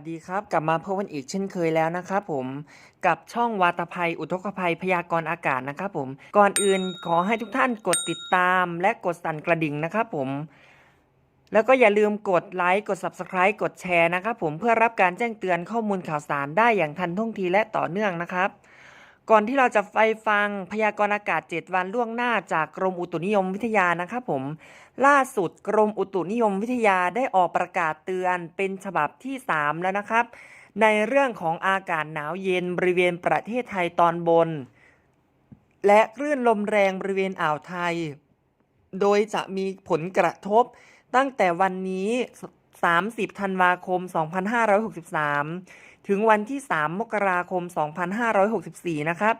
วัสดีครับ กลับมาพบกันอีกเช่นเคยแล้วนะครับผมกับช่องวาตภัย อุทกภัยพยากรณ์อากาศนะครับผม ก่อนอื่นขอให้ทุกท่านกดติดตามและกดสั่นกระดิ่งนะครับผม แล้วก็อย่าลืมกดไลค์กด Subscribe กดแชร์นะครับผมเพื่อรับการแจ้งเตือนข้อมูลข่าวสารได้อย่างทันท่วงทีและต่อเนื่องนะครับ ก่อนที่เราจะไปฟังพยากรณ์อากาศ 7 วันล่วงหน้าจากกรมอุตุนิยมวิทยานะครับผม ล่าสุดกรมอุตุนิยมวิทยาได้ออกประกาศเตือนเป็นฉบับที่ 3 แล้วนะครับ ในเรื่องของอากาศหนาวเย็นบริเวณประเทศไทยตอนบน และคลื่นลมแรงบริเวณอ่าวไทย โดยจะมีผลกระทบตั้งแต่วันนี้ 30 ธันวาคม 2563 ถึงวันที่ 3 มกราคม 2564 นะครับ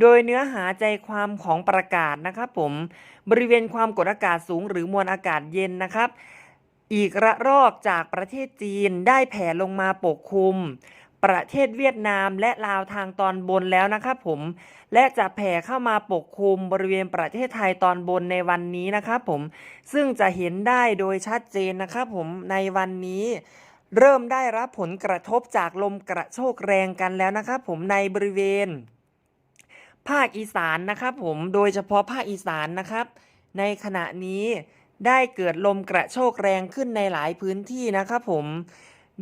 โดยเนื้อหาใจความของประกาศนะครับผม บริเวณความกดอากาศสูงหรือมวลอากาศเย็นนะครับ อีกระลอกจากประเทศจีนได้แผ่ลงมาปกคลุม ประเทศเวียดนามและลาวทางตอนบนแล้วนะครับผม และจะแผ่เข้ามาปกคลุมบริเวณประเทศไทยตอนบนในวันนี้นะครับผม ซึ่งจะเห็นได้โดยชัดเจนนะครับผมในวันนี้ เริ่มได้รับผลกระทบจากลมกระโชกแรงกันแล้วนะครับผมในบริเวณ ภาคอีสานนะครับผมโดยเฉพาะภาคอีสานนะครับ ในขณะนี้ได้เกิดลมกระโชกแรงขึ้นในหลายพื้นที่นะครับผม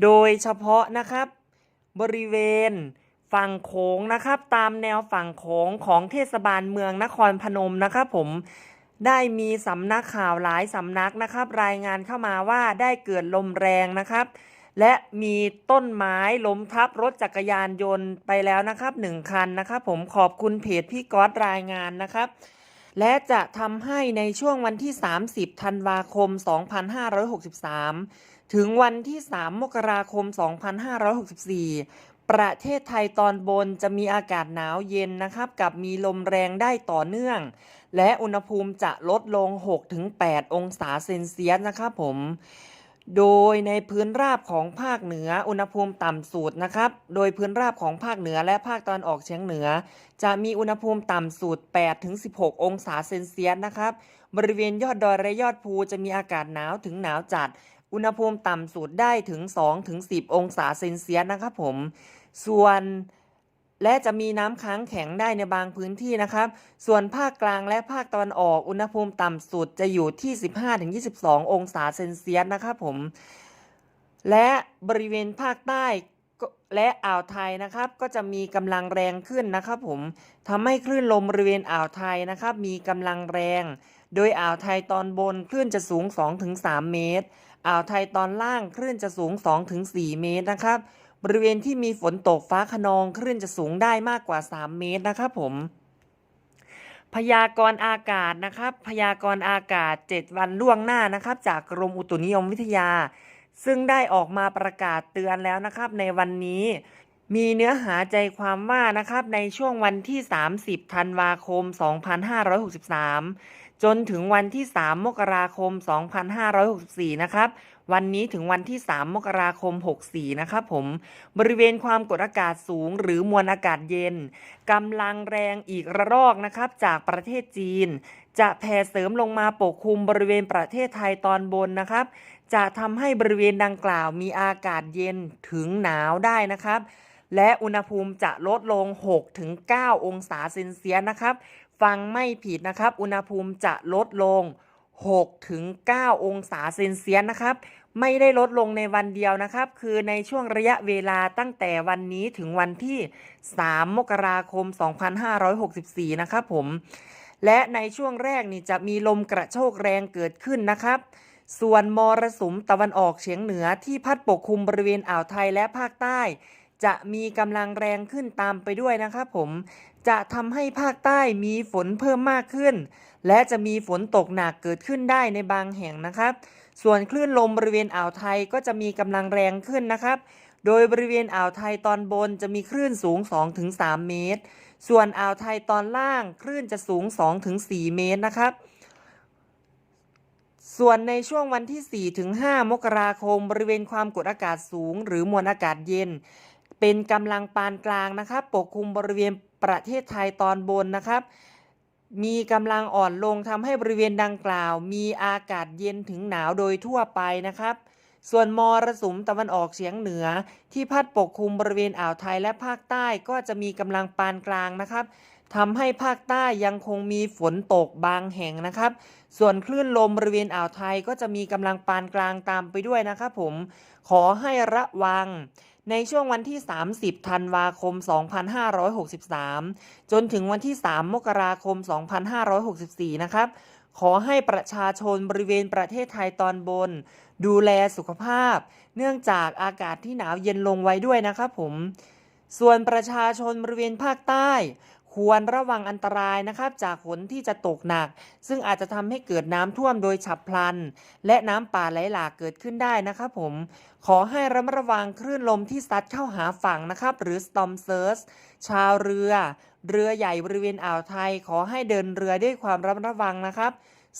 โดยเฉพาะนะครับ บริเวณฝั่งโขงนะครับ ตามแนวฝั่งโขงของเทศบาลเมืองนครพนมนะครับผมได้มีสำนักข่าวหลายสำนักนะครับ รายงานเข้ามาว่าได้เกิดลมแรงนะครับ และมีต้นไม้ล้มทับรถจักรยานยนต์ไปแล้วนะครับหนึ่งคันนะครับ ผมขอบคุณเพจพี่ก๊อตรายงานนะครับ และจะทำให้ในช่วงวันที่ 30 ธันวาคม 2563 ถึงวันที่ 3 มกราคม 2564ประเทศไทยตอนบนจะมีอากาศหนาวเย็นนะครับ กับมีลมแรงได้ต่อเนื่อง และอุณหภูมิจะลดลง 6-8 องศาเซนเซียสนะครับผม โดยในพื้นราบของภาคเหนืออุณหภูมิต่ำสุดนะครับ โดยพื้นราบของภาคเหนือและภาคตะวันออกเฉียงเหนือ จะมีอุณหภูมิต่ำสุด8-16 องศาเซนเซียสนะครับ บริเวณยอดดอยและยอดภูจะมีอากาศหนาวถึงหนาวจัด อุณหภูมิต่ำสุดได้ถึง2-10 องศาเซนเซียสนะครับผม ส่วน และจะมีน้ำค้างแข็งได้ในบางพื้นที่นะครับ ส่วนภาคกลางและภาคตะวันออกอุณหภูมิต่ำสุดจะอยู่ที่ 15-22 องศาเซนเซียสนะครับผม และบริเวณภาคใต้และอ่าวไทยนะครับ ก็จะมีกำลังแรงขึ้นนะครับ ผมทำให้คลื่นลมบริเวณอ่าวไทยนะครับ มีกำลังแรง โดยอ่าวไทยตอนบนคลื่นจะสูง 2-3 เมตร อ่าวไทยตอนล่างคลื่นจะสูง 2-4 เมตรนะครับ บริเวณที่มีฝนตกฟ้าขนองคลื่นจะสูงได้มากกว่า 3 เมตรนะครับผม พยากรณ์อากาศนะครับ พยากรณ์อากาศ 7 วันล่วงหน้านะครับ จากกรมอุตุนิยมวิทยา ซึ่งได้ออกมาประกาศเตือนแล้วนะครับ ในวันนี้มีเนื้อหาใจความว่านะครับในช่วงวันที่ 30 ธันวาคม 2563 จนถึงวันที่ 3 มกราคม 2564 นะครับ วันนี้ถึงวันที่ 3 มกราคม 64 นะครับผม บริเวณความกดอากาศสูงหรือมวลอากาศเย็นกำลังแรงอีกระลอกนะครับ จากประเทศจีน จะแผ่เสริมลงมาปกคลุมบริเวณประเทศไทยตอนบนนะครับ จะทำให้บริเวณดังกล่าวมีอากาศเย็นถึงหนาวได้นะครับ และอุณหภูมิจะลดลง 6-9 องศาเซนเซียสนะครับ ฟังไม่ผิดนะครับ อุณหภูมิจะลดลง 6-9องศาเซนเซียสนะครับ ไม่ได้ลดลงในวันเดียวนะครับ คือในช่วงระยะเวลาตั้งแต่วันนี้ถึงวันที่ 3 มกราคม 2564 นะครับผม และในช่วงแรกนี่จะมีลมกระโชกแรงเกิดขึ้นนะครับ ส่วนมรสุมตะวันออกเฉียงเหนือที่พัดปกคลุมบริเวณอ่าวไทยและภาคใต้จะมีกำลังแรงขึ้นตามไปด้วยนะครับผม จะทำให้ภาคใต้มีฝนเพิ่มมากขึ้น และจะมีฝนตกหนักเกิดขึ้นได้ในบางแห่งนะครับ ส่วนคลื่นลมบริเวณอ่าวไทยก็จะมีกำลังแรงขึ้นนะครับ โดยบริเวณอ่าวไทยตอนบนจะมีคลื่นสูง 2-3 เมตร ส่วนอ่าวไทยตอนล่างคลื่นจะสูง 2-4 เมตรนะครับส่วนในช่วงวันที่4-5มกราคม บริเวณความกดอากาศสูง หรือมวลอากาศเย็น เป็นกำลังปานกลางนะครับปกคลุมบริเวณ ประเทศไทยตอนบนนะครับ มีกำลังอ่อนลงทำให้บริเวณดังกล่าว มีอากาศเย็นถึงหนาวโดยทั่วไปนะครับ ส่วนมรสุมตะวันออกเฉียงเหนือ ที่พัดปกคลุมบริเวณอ่าวไทยและภาคใต้ก็จะมีกำลังปานกลางนะครับทำให้ภาคใต้ยังคงมีฝนตกบางแห่งนะครับ ส่วนคลื่นลมบริเวณอ่าวไทยก็จะมีกำลังปานกลางตามไปด้วยนะครับผม ขอให้ระวัง ในช่วงวันที่ 30 ธันวาคม 2563 จนถึงวันที่ 3 มกราคม 2564 นะครับ ขอให้ประชาชนบริเวณประเทศไทยตอนบน ดูแลสุขภาพ เนื่องจากอากาศที่หนาวเย็นลงไว้ด้วยนะครับผม ส่วนประชาชนบริเวณภาคใต้ ควรระวังอันตรายนะครับจากฝนที่จะตกหนัก ซึ่งอาจจะทำให้เกิดน้ำท่วมโดยฉับพลัน และน้ำป่าไหลหลากเกิดขึ้นได้นะครับผมขอให้ระมัดระวังคลื่นลมที่ซัดเข้าหาฝั่งนะครับหรือ storm surge ชาวเรือ เรือใหญ่บริเวณอ่าวไทย ขอให้เดินเรือด้วยความระมัดระวังนะครับ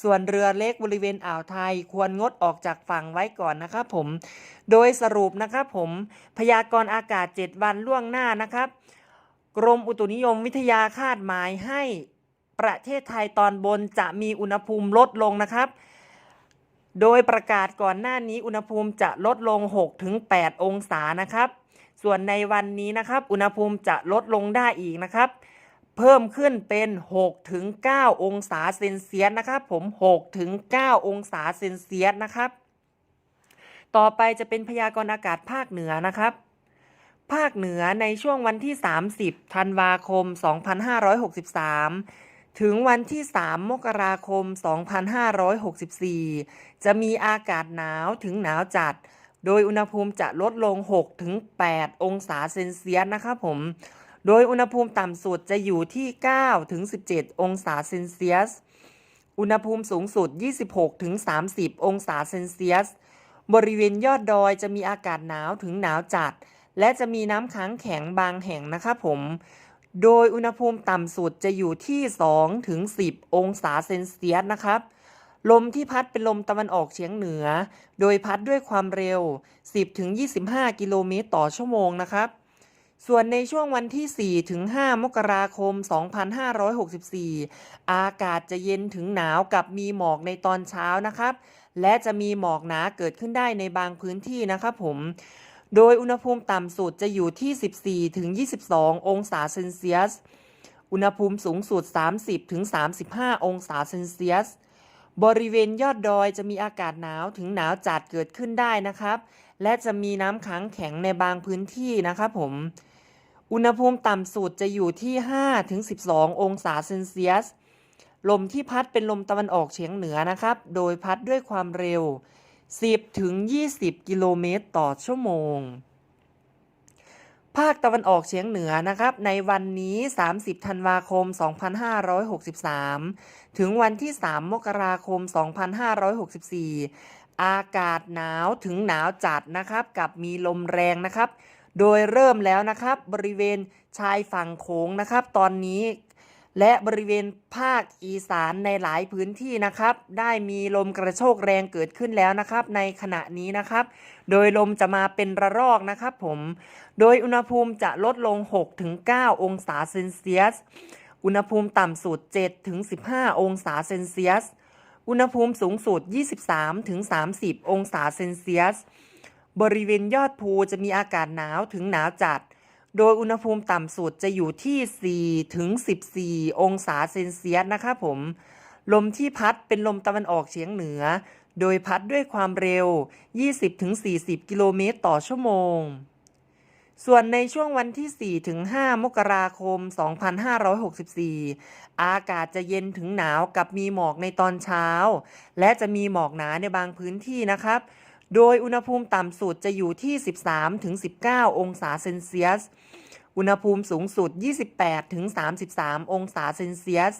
ส่วนเรือเล็กบริเวณอ่าวไทย ควรงดออกจากฝั่งไว้ก่อนนะครับผม โดยสรุปนะครับผมพยากรณ์อากาศ 7 วันล่วงหน้านะครับ กรมอุตุนิยมวิทยาคาดหมายให้ประเทศไทยตอนบนจะมีอุณหภูมิลดลงนะครับ โดยประกาศก่อนหน้านี้อุณหภูมิจะลดลง 6-8 องศานะครับ ส่วนในวันนี้นะครับ อุณหภูมิจะลดลงได้อีกนะครับ เพิ่มขึ้นเป็น 6-9 องศาเซนเซียสนะครับ ผม 6-9 องศาเซนเซียสนะครับ ต่อไปจะเป็นพยากรณ์อากาศภาคเหนือนะครับ ภาคเหนือในช่วงวันที่ 30 ธันวาคม 2563 ถึงวันที่ 3 มกราคม 2564 จะมีอากาศหนาวถึงหนาวจัด โดยอุณหภูมิจะลดลง 6-8 องศาเซนเซียสนะครับผม โดยอุณหภูมิต่ำสุดจะอยู่ที่ 9-17 องศาเซนเซียส อุณหภูมิสูงสุด 26-30 องศาเซนเซียส บริเวณยอดดอยจะมีอากาศหนาวถึงหนาวจัด และจะมีน้ำค้างแข็งบางแห่งนะครับผม โดยอุณหภูมิต่ำสุดจะอยู่ที่ 2 ถึง 10 องศาเซนเซียสนะครับ ลมที่พัดเป็นลมตะวันออกเฉียงเหนือ โดยพัดด้วยความเร็ว 10 ถึง 25 กิโลเมตรต่อชั่วโมงนะครับ ส่วนในช่วงวันที่ 4 ถึง 5 มกราคม 2564 อากาศจะเย็นถึงหนาวกับมีหมอกในตอนเช้านะครับ และจะมีหมอกหนาเกิดขึ้นได้ในบางพื้นที่นะครับผม โดยอุณหภูมิต่ำสุดจะอยู่ที่ 14 ถึง 22 องศาเซนเซียส อุณหภูมิสูงสุด 30 ถึง 35 องศาเซนเซียส บริเวณยอดดอยจะมีอากาศหนาวถึงหนาวจัดเกิดขึ้นได้นะครับ และจะมีน้ำค้างแข็งในบางพื้นที่นะครับผม อุณหภูมิต่ำสุดจะอยู่ที่ 5 ถึง 12 องศาเซนเซียส ลมที่พัดเป็นลมตะวันออกเฉียงเหนือนะครับ โดยพัดด้วยความเร็ว 10ถึง20 กิโลเมตรต่อชั่วโมง ภาคตะวันออกเฉียงเหนือนะครับ ในวันนี้ 30 ธันวาคม 2563 ถึงวันที่ 3 มกราคม 2564 อากาศหนาวถึงหนาวจัดนะครับ กับมีลมแรงนะครับ โดยเริ่มแล้วนะครับบริเวณชายฝั่งโขงนะครับ ตอนนี้ และบริเวณภาคอีสานในหลายพื้นที่นะครับ ได้มีลมกระโชกแรงเกิดขึ้นแล้วนะครับ ในขณะนี้นะครับ โดยลมจะมาเป็นระลอกนะครับผม โดยอุณหภูมิจะลดลง 6-9 องศาเซนเซียส อุณหภูมิต่ำสุด 7-15 องศาเซนเซียส อุณหภูมิสูงสุด 23-30 องศาเซนเซียส บริเวณยอดภูจะมีอากาศหนาวถึงหนาวจัด โดยอุณหภูมิต่ำสุดจะอยู่ที่ 4 ถึง 14 องศาเซนเซียสนะครับผม ลมที่พัดเป็นลมตะวันออกเฉียงเหนือ โดยพัดด้วยความเร็ว 20 ถึง 40 กิโลเมตรต่อชั่วโมง ส่วนในช่วงวันที่ 4 ถึง 5 มกราคม 2564 อากาศจะเย็นถึงหนาวกับมีหมอกในตอนเช้า และจะมีหมอกหนาในบางพื้นที่นะครับ โดยอุณหภูมิต่ำสุดจะอยู่ที่ 13 ถึง 19 องศาเซนเซียส อุณหภูมิสูงสุด 28ถึง33 องศาเซนเซียส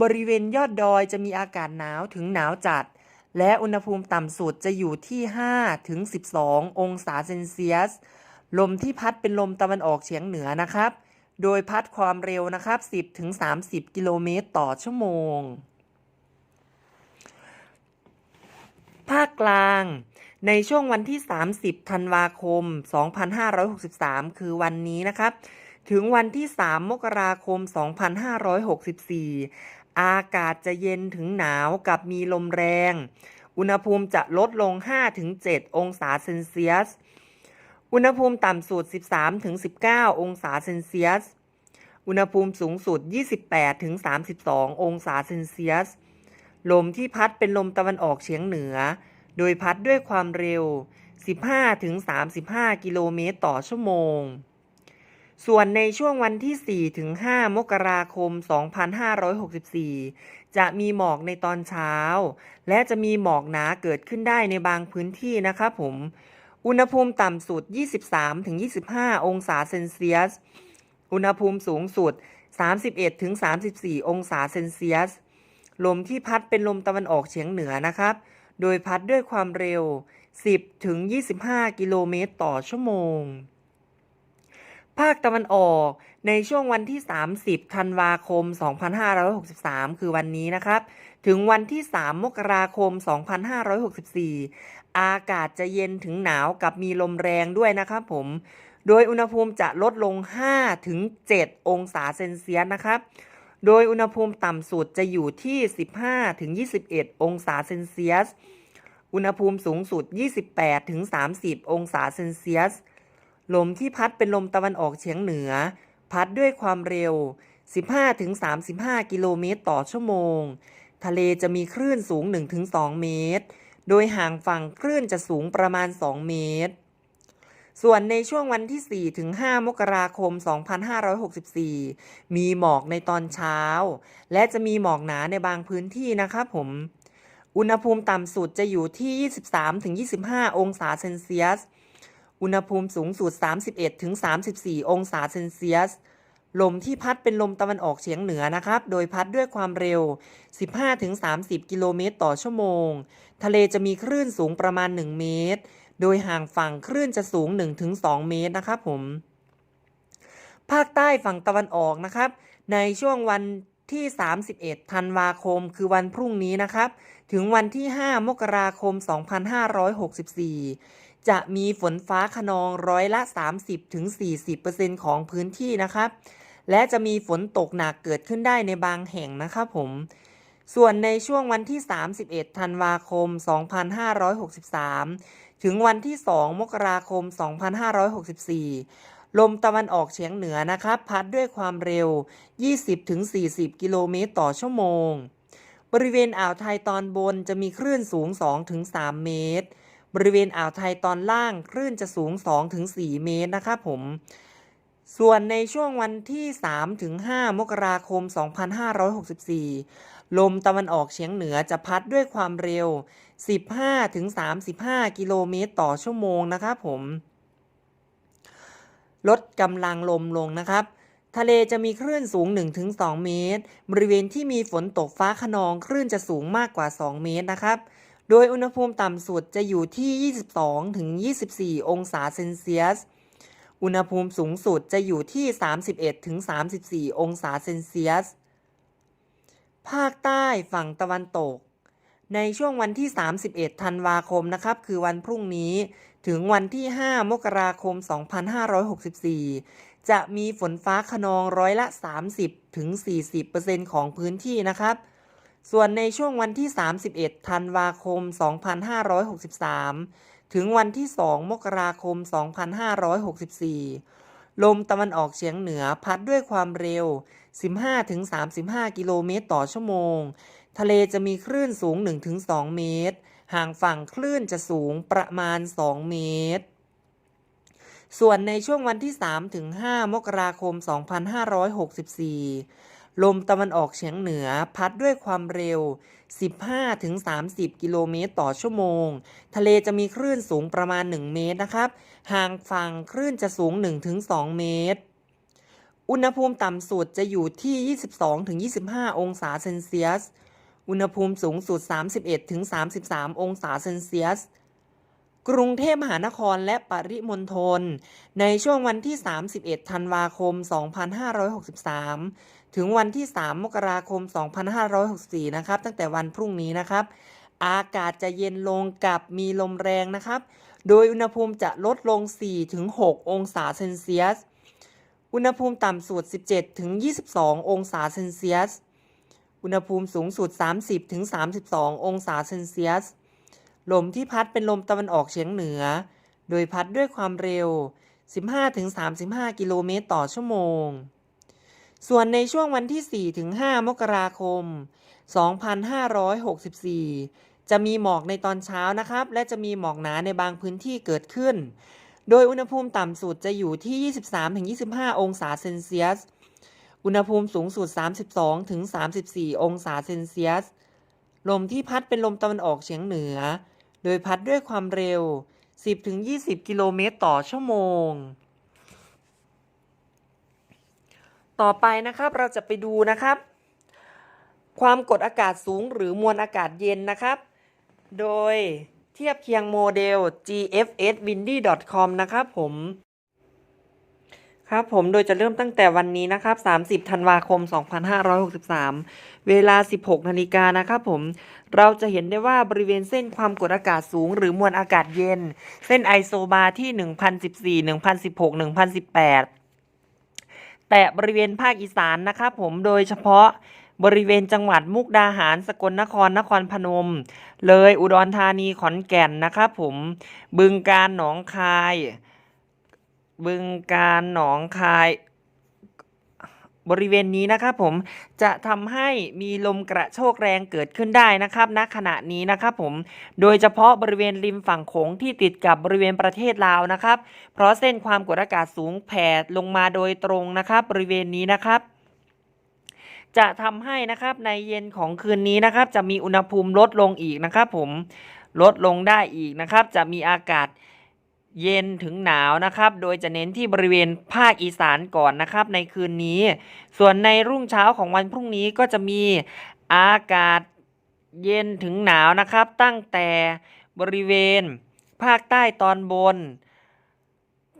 บริเวณยอดดอยจะมีอากาศหนาวถึงหนาวจัด และอุณหภูมิต่ำสุดจะอยู่ที่5ถึง12 องศาเซนเซียส ลมที่พัดเป็นลมตะวันออกเฉียงเหนือนะครับ โดยพัดความเร็วนะครับ 10ถึง30 กิโลเมตรต่อชั่วโมง ภาคกลาง ในช่วงวันที่ 30 ธันวาคม 2563 คือวันนี้นะครับ ถึงวันที่ 3 มกราคม 2564 อากาศจะเย็นถึงหนาวกับมีลมแรง อุณหภูมิจะลดลง 5-7 องศาเซนเซียส อุณหภูมิต่ำสุด 13-19 องศาเซนเซียส อุณหภูมิสูงสุด 28-32 องศาเซนเซียส ลมที่พัดเป็นลมตะวันออกเฉียงเหนือ โดยพัดด้วยความเร็ว 15-35 กิโลเมตรต่อชั่วโมง ส่วนในช่วงวันที่ 4-5 มกราคม 2564 จะมีหมอกในตอนเช้า และจะมีหมอกหนาเกิดขึ้นได้ในบางพื้นที่นะครับผม อุณหภูมิต่ำสุด 23-25 องศาเซนเซียส อุณหภูมิสูงสุด 31-34 องศาเซนเซียส ลมที่พัดเป็นลมตะวันออกเฉียงเหนือนะครับ โดยพัดด้วยความเร็ว 10 ถึง 25 กิโลเมตรต่อชั่วโมง ภาคตะวันออกในช่วงวันที่ 30 ธันวาคม 2563 คือวันนี้นะครับ ถึงวันที่ 3 มกราคม 2564 อากาศจะเย็นถึงหนาวกับมีลมแรงด้วยนะครับผม โดยอุณหภูมิจะลดลง 5-7 องศาเซนเซียสนะครับ โดยอุณหภูมิต่ำสุดจะอยู่ที่ 15-21 องศาเซนเซียส อุณหภูมิสูงสุด 28-30 องศาเซนเซียส ลมที่พัดเป็นลมตะวันออกเฉียงเหนือ พัดด้วยความเร็ว 15-35 กิโลเมตรต่อชั่วโมง ทะเลจะมีคลื่นสูง 1-2 เมตร โดยห่างฝั่งคลื่นจะสูงประมาณ 2 เมตร ส่วนในช่วงวันที่4-5มกราคม 2564 มีหมอกในตอนเช้า และจะมีหมอกหนาในบางพื้นที่นะครับผม อุณหภูมิต่ำสุดจะอยู่ที่ 23-25 องศาเซนเซียส อุณหภูมิสูงสุด 31-34 องศาเซนเซียส ลมที่พัดเป็นลมตะวันออกเฉียงเหนือนะครับ โดยพัดด้วยความเร็ว 15-30 กิโลเมตรต่อชั่วโมง ทะเลจะมีคลื่นสูงประมาณ 1 เมตร โดยห่างฝั่งคลื่นจะสูง 1-2 เมตรนะครับผม ภาคใต้ฝั่งตะวันออกนะครับ ในช่วงวันที่ 31 ธันวาคม คือวันพรุ่งนี้นะครับ ถึงวันที่ 5 มกราคม 2564 จะมีฝนฟ้าขนองร้อยละ 30-40%ของพื้นที่นะครับ และจะมีฝนตกหนักเกิดขึ้นได้ในบางแห่งนะครับผม ส่วนในช่วงวันที่ 31 ธันวาคม 2563 ถึงวันที่ 2 มกราคม 2564 ลมตะวันออกเฉียงเหนือนะครับพัดด้วยความเร็ว 20-40 กิโลเมตรต่อชั่วโมง บริเวณอ่าวไทยตอนบนจะมีคลื่นสูง 2-3 เมตร บริเวณอ่าวไทยตอนล่างคลื่นจะสูง 2-4 เมตรนะครับผมส่วนในช่วงวันที่3-5มกราคม 2564 ลมตะวันออกเฉียงเหนือจะพัดด้วยความเร็ว 15-35 กิโลเมตรต่อชั่วโมงนะครับผมลดกำลังลมลงนะครับ ทะเลจะมีคลื่นสูง 1-2 เมตร บริเวณที่มีฝนตกฟ้าขนองคลื่นจะสูงมากกว่า 2 เมตรนะครับ โดยอุณหภูมิต่ำสุดจะอยู่ที่ 22-24 องศาเซนเซียส อุณหภูมิสูงสุดจะอยู่ที่ 31-34 องศาเซนเซียส ภาคใต้ฝั่งตะวันตก ในช่วงวันที่ 31 ธันวาคมนะครับ คือวันพรุ่งนี้ถึงวันที่ 5 มกราคม 2564 จะมีฝนฟ้าขนองร้อยละ 30ถึง40%ของพื้นที่นะครับ ส่วนในช่วงวันที่ 31 ธันวาคม 2563 ถึงวันที่ 2 มกราคม 2564 ลมตะวันออกเฉียงเหนือพัดด้วยความเร็ว 15-35 กิโลเมตรต่อชั่วโมง ทะเลจะมีคลื่นสูง 1-2 เมตร ห่างฝั่งคลื่นจะสูงประมาณ 2 เมตร ส่วนในช่วงวันที่ 3-5 มกราคม 2564 ลมตะวันออกเฉียงเหนือพัดด้วยความเร็ว 15-30 กิโลเมตรต่อชั่วโมง ทะเลจะมีคลื่นสูงประมาณ 1 เมตรนะครับ ห่างฝั่งคลื่นจะสูง 1-2 เมตรอุณหภูมิต่ำสุดจะอยู่ที่ 22-25 องศาเซนเซียส อุณหภูมิสูงสุด 31-33 องศาเซนเซียส กรุงเทพมหานครและปริมณฑลในช่วงวันที่ 31 ธันวาคม 2563 ถึงวันที่ 3 มกราคม 2564 นะครับ ตั้งแต่วันพรุ่งนี้นะครับ อากาศจะเย็นลงกับมีลมแรงนะครับ โดยอุณหภูมิจะลดลง 4-6 องศาเซนเซียส อุณหภูมิต่ำสุด 17-22 องศาเซนเซียส อุณหภูมิสูงสุด 30-32 องศาเซนเซียส ลมที่พัดเป็นลมตะวันออกเฉียงเหนือ โดยพัดด้วยความเร็ว 15-35 กิโลเมตรต่อชั่วโมง ส่วนในช่วงวันที่ 4-5 มกราคม 2564 จะมีหมอกในตอนเช้านะครับ และจะมีหมอกหนาในบางพื้นที่เกิดขึ้น โดยอุณหภูมิต่ำสุดจะอยู่ที่ 23-25 องศาเซนเซียส อุณหภูมิสูงสุด 32 ถึง 34 องศาเซนเซียส ลมที่พัดเป็นลมตะวันออกเฉียงเหนือ โดยพัดด้วยความเร็ว 10 ถึง 20 กิโลเมตรต่อชั่วโมง ต่อไปนะครับเราจะไปดูนะครับ ความกดอากาศสูงหรือมวลอากาศเย็นนะครับ โดยเทียบเคียงโมเดล gfswindy.com นะครับผม ครับผมโดยจะเริ่มตั้งแต่วันนี้นะครับ 30 ธันวาคม 2563 เวลา 16 นาฬิกานะครับผม เราจะเห็นได้ว่าบริเวณเส้นความกดอากาศสูง หรือมวลอากาศเย็น เส้นไอโซบาที่ 1014 1016 1018 แต่บริเวณภาคอีสานนะครับผม โดยเฉพาะบริเวณจังหวัดมุกดาหาร สกลนครนครพนม เลยอุดรธานีขอนแก่นนะครับผม บึงกาฬหนองคาย บึงกาฬหนองคายบริเวณนี้นะครับผมจะทำให้มีลมกระโชกแรงเกิดขึ้นได้นะครับณขณะนี้นะครับผมโดยเฉพาะบริเวณริมฝั่งโขงที่ติดกับบริเวณประเทศลาวนะครับ เพราะเส้นความกดอากาศสูงแผ่ลงมาโดยตรงนะครับ บริเวณนี้นะครับจะทำให้นะครับในเย็นของคืนนี้นะครับ จะมีอุณหภูมิลดลงอีกนะครับ ผมลดลงได้อีกนะครับ จะมีอากาศ เย็นถึงหนาวนะครับ โดยจะเน้นที่บริเวณภาคอีสานก่อนนะครับ ในคืนนี้ ส่วนในรุ่งเช้าของวันพรุ่งนี้ก็จะมีอากาศเย็นถึงหนาวนะครับ ตั้งแต่บริเวณ ภาคใต้ตอนบน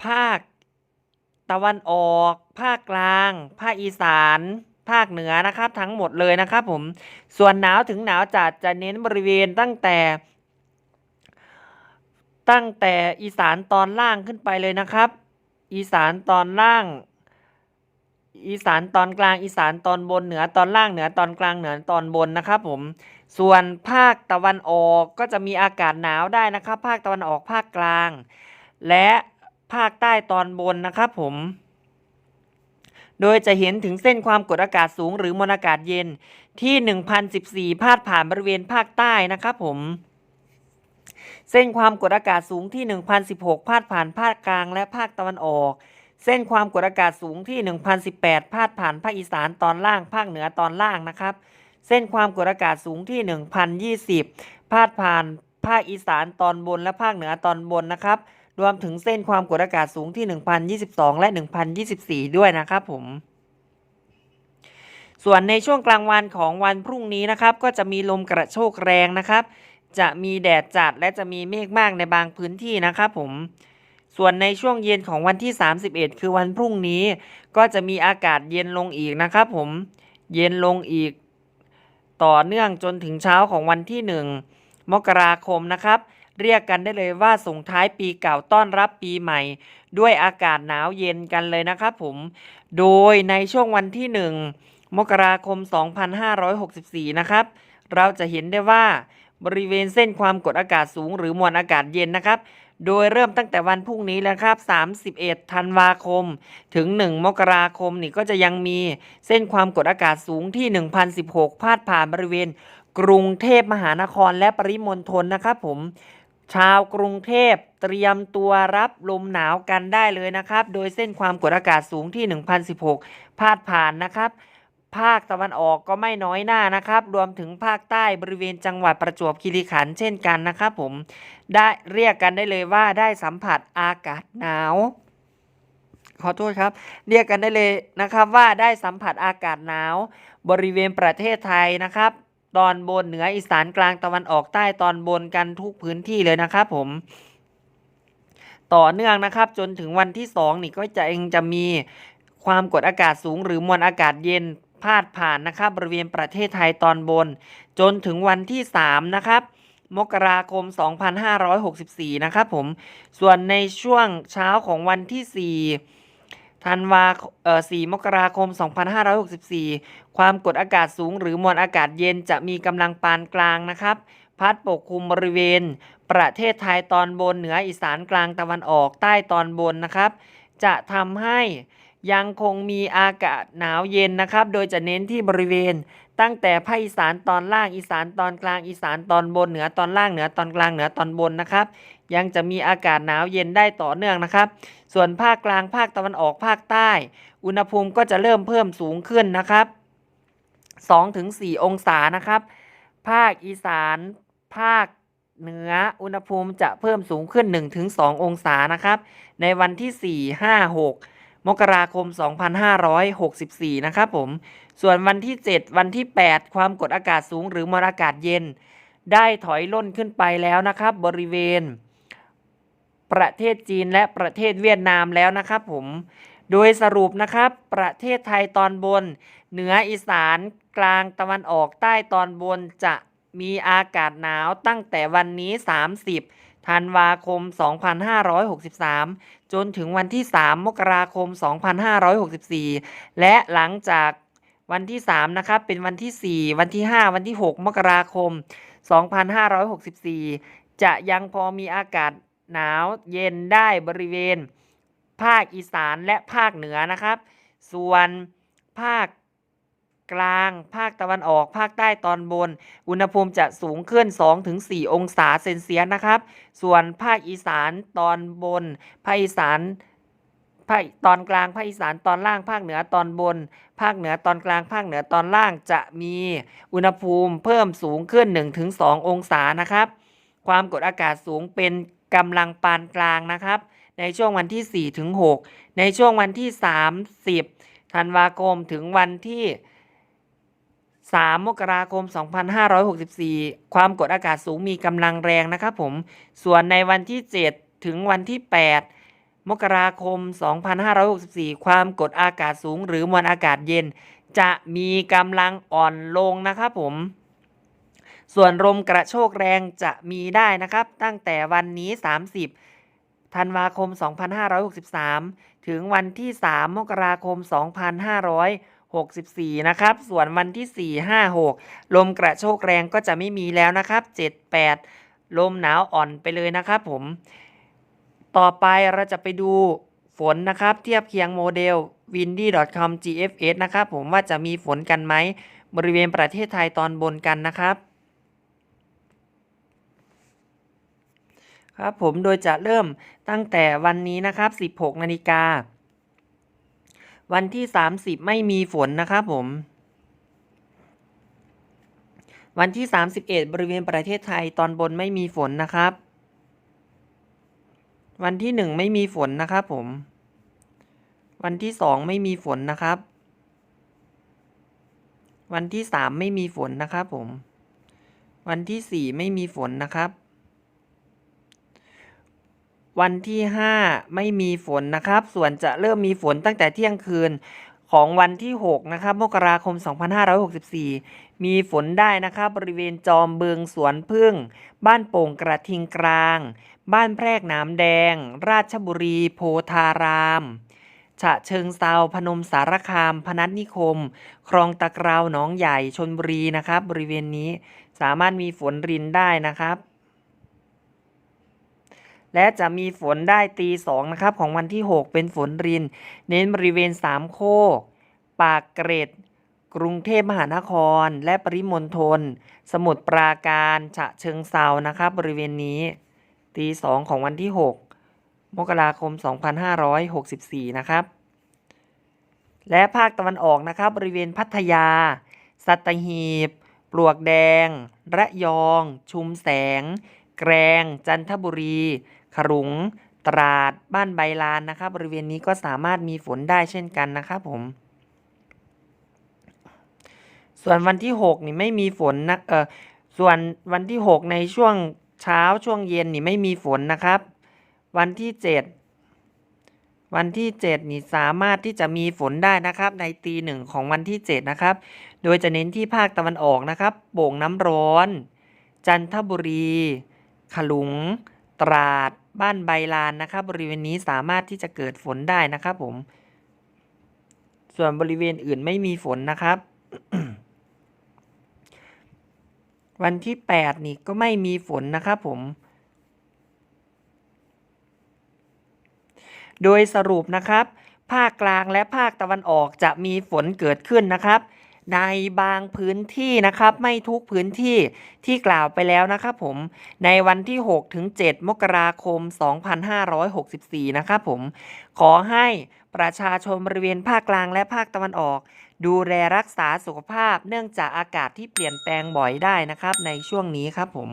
ภาคตะวันออก ภาคกลาง ภาคอีสาน ภาคเหนือนะครับ ทั้งหมดเลยนะครับผม ส่วนหนาวถึงหนาวจัดจะเน้นบริเวณตั้งแต่ ตั้งแต่อีสานตอนล่างขึ้นไปเลยนะครับ อีสานตอนล่าง อีสานตอนกลาง อีสานตอนบนเหนือตอนล่างเหนือตอนกลางเหนือตอนบนนะครับผมส่วนภาคตะวันออกก็จะมีอากาศหนาวได้นะครับ ภาคตะวันออกภาคกลาง และภาคใต้ตอนบนนะครับผม โดยจะเห็นถึงเส้นความกดอากาศสูงหรือมวลอากาศเย็นที่ 1014 พาดผ่านบริเวณภาคใต้นะครับผม เส้นความกดอากาศสูงที่ 1016 พาดผ่านภาคกลางและภาคตะวันออก เส้นความกดอากาศสูงที่ 1018 พาดผ่านภาคอีสานตอนล่าง ภาคเหนือตอนล่างนะครับ เส้นความกดอากาศสูงที่ 1020 พาดผ่านภาคอีสานตอนบนและภาคเหนือตอนบนนะครับ รวมถึงเส้นความกดอากาศสูงที่ 1022 และ 1024 ด้วยนะครับผมส่วนในช่วงกลางวันของวันพรุ่งนี้นะครับ ก็จะมีลมกระโชกแรงนะครับ จะมีแดดจัดและจะมีเมฆมากในบางพื้นที่นะครับผม ส่วนในช่วงเย็นของวันที่ 31 คือวันพรุ่งนี้ ก็จะมีอากาศเย็นลงอีกนะครับผม เย็นลงอีก ต่อเนื่องจนถึงเช้าของวันที่ 1 มกราคมนะครับ เรียกกันได้เลยว่าส่งท้ายปีเก่าต้อนรับปีใหม่ ด้วยอากาศหนาวเย็นกันเลยนะครับผม โดยในช่วงวันที่ 1 มกราคม 2564 นะครับ เราจะเห็นได้ว่า บริเวณเส้นความกดอากาศสูงหรือมวลอากาศเย็นนะครับ โดยเริ่มตั้งแต่วันพรุ่งนี้แล้วครับ 31 ธันวาคม ถึง 1 มกราคมนี่ก็จะยังมีเส้นความกดอากาศสูงที่ 1016 พาดผ่านบริเวณ กรุงเทพมหานครและปริมณฑลนะครับผมชาวกรุงเทพเตรียมตัวรับลมหนาวกันได้เลยนะครับ โดยเส้นความกดอากาศสูงที่ 1016 พาดผ่านนะครับ ภาคตะวันออกก็ไม่น้อยหน้านะครับ รวมถึงภาคใต้บริเวณจังหวัดประจวบคีรีขันธ์เช่นกันนะครับผมได้เรียกกันได้เลยว่าได้สัมผัสอากาศหนาว ขอโทษครับ เรียกกันได้เลยนะครับว่าได้สัมผัสอากาศหนาว บริเวณประเทศไทยนะครับ ตอนบนเหนืออีสานกลางตะวันออกใต้ตอนบนกันทุกพื้นที่เลยนะครับผมต่อเนื่องนะครับจนถึงวันที่สองนี่ก็จะเองจะมีความกดอากาศสูงหรือมวลอากาศเย็น พาดผ่านนะครับบริเวณประเทศไทยตอนบน จนถึงวันที่ 3 นะครับ มกราคม 2564 นะครับผม ส่วนในช่วงเช้าของวันที่ 4 ธันวาเอ่อ4มกราคม 2564 ความกดอากาศสูงหรือมวลอากาศเย็นจะมีกำลังปานกลางนะครับ พัดปกคลุมบริเวณ ประเทศไทยตอนบนเหนืออีสานกลางตะวันออกใต้ตอนบนนะครับ จะทำให้ ยังคงมีอากาศหนาวเย็นนะครับ โดยจะเน้นที่บริเวณ ตั้งแต่ภาคอีสานตอนล่างอีสานตอนกลางอีสานตอนบนเหนือตอนล่างเหนือตอนกลางเหนือตอนบนนะครับ ยังจะมีอากาศหนาวเย็นได้ต่อเนื่องนะครับ ส่วนภาคกลางภาคตะวันออกภาคใต้ อุณหภูมิก็จะเริ่มเพิ่มสูงขึ้นนะครับ2-4 องศานะครับ ภาคอีสานภาคเหนืออุณหภูมิจะเพิ่มสูงขึ้น 1-2 องศานะครับ ในวันที่ 4 5 6 มกราคม 2564 นะครับผม ส่วนวันที่ 7 วันที่ 8 ความกดอากาศสูงหรือมวลอากาศเย็น ได้ถอยล่นขึ้นไปแล้วนะครับ บริเวณ ประเทศจีนและประเทศเวียดนามแล้วนะครับผม โดยสรุปนะครับ ประเทศไทยตอนบน เหนืออีสานกลางตะวันออกใต้ตอนบนจะมีอากาศหนาวตั้งแต่วันนี้ 30 ธันวาคม 2563 จนถึงวันที่ 3 มกราคม 2564 และหลังจากวันที่ 3 นะครับ เป็นวันที่ 4 วันที่ 5 วันที่ 6 มกราคม 2564 จะยังพอมีอากาศหนาวเย็นได้บริเวณ ภาคอีสานและภาคเหนือนะครับ ส่วนภาค กลาง ภาคตะวันออก ภาคใต้ตอนบน อุณหภูมิจะสูงขึ้น 2-4 องศาเซนเซียสนะครับ ส่วนภาคอีสานตอนบน ภาคอีสานภาคตอนกลางภาคอีสานตอนล่างภาคเหนือตอนบน ภาคเหนือตอนกลางภาคเหนือตอนล่างจะมีอุณหภูมิเพิ่มสูงขึ้น 1-2 องศานะครับ ความกดอากาศสูงเป็นกำลังปานกลางนะครับ ในช่วงวันที่ 4 ถึง 6 ในช่วงวันที่ 30 ธันวาคมถึงวันที่ 3 มกราคม 2564 ความกดอากาศสูงมีกำลังแรงนะครับผม ส่วนในวันที่ 7 ถึงวันที่ 8 มกราคม 2564 ความกดอากาศสูงหรือมวลอากาศเย็น จะมีกำลังอ่อนลงนะครับผม ส่วนลมกระโชกแรงจะมีได้นะครับ ตั้งแต่วันนี้ 30 ธันวาคม 2563 ถึงวันที่ 3 มกราคม 64 นะครับ ส่วนวันที่ 4 5 6 ลมกระโชกแรงก็จะไม่มีแล้วนะครับ 7 8 ลมหนาวอ่อนไปเลยนะครับผม ต่อไปเราจะไปดูฝนนะครับ เทียบเคียงโมเดล windy.com gfs นะครับผมว่าจะมีฝนกันไหม บริเวณประเทศไทยตอนบนกันนะครับ ครับผมโดยจะเริ่มตั้งแต่วันนี้นะครับ 16 นาฬิกา วันที่ 30 ไม่มีฝนนะครับผม วันที่ 31 บริเวณประเทศไทยตอนบนไม่มีฝนนะครับ วันที่ 1 ไม่มีฝนนะครับผม วันที่ 2 ไม่มีฝนนะครับ วันที่ 3 ไม่มีฝนนะครับผม วันที่ 4 ไม่มีฝนนะครับ วันที่ 5 ไม่มีฝนนะครับ ส่วนจะเริ่มมีฝนตั้งแต่เที่ยงคืนของวันที่ 6 นะครับ มกราคม 2564 มีฝนได้นะครับ บริเวณจอมเบืองสวนพึ่ง บ้านโป่งกระทิงกลาง บ้านแพรกหน้ำแดง ราชบุรี โพธาราม ฉะเชิงเซาพนมสารคาม พนัสนิคม คลองตะกราวหนองใหญ่ ชนบุรีนะครับ บริเวณนี้สามารถมีฝนรินได้นะครับ และจะมีฝนได้ตีสองนะครับของวันที่ 6 เป็นฝนริน เน้นบริเวณสามโคก ปากเกร็ด กรุงเทพมหานคร และปริมณฑลสมุทรปราการฉะเชิงเซานะครับบริเวณนี้ตีสองของวันที่ 6 มกราคม 2564 นะครับ และภาคตะวันออกนะครับบริเวณพัทยา สัตหีบ ปลวกแดง ระยอง ชุมแสง แกรง จันทบุรี ขลุงตราดบ้านใบลานนะครับบริเวณนี้ก็สามารถมีฝนได้เช่นกันนะครับผม ส่วนวันที่ 6 นี่ไม่มีฝนนะเออส่วนวันที่ 6 ในช่วงเช้าช่วงเย็นนี่ไม่มีฝนนะครับ วันที่ 7 วันที่ 7 นี่สามารถที่จะมีฝนได้นะครับ ในตีหนึ่งของวันที่ 7 นะครับ โดยจะเน้นที่ภาคตะวันออกนะครับ โป่งน้ำร้อน จันทบุรี ขลุง ตราด บ้านใบลานนะครับบริเวณนี้สามารถที่จะเกิดฝนได้นะครับผม ส่วนบริเวณอื่นไม่มีฝนนะครับ วันที่ 8 นี่ก็ไม่มีฝนนะครับผม โดยสรุปนะครับ ภาคกลางและภาคตะวันออกจะมีฝนเกิดขึ้นนะครับ ในบางพื้นที่นะครับ ไม่ทุกพื้นที่ที่กล่าวไปแล้วนะครับผมในวันที่ 6 ถึง 7 มกราคม 2564 นะครับผม ขอให้ประชาชนบริเวณภาคกลางและภาคตะวันออก ดูแลรักษาสุขภาพเนื่องจากอากาศที่เปลี่ยนแปลงบ่อยได้นะครับ ในช่วงนี้ครับผม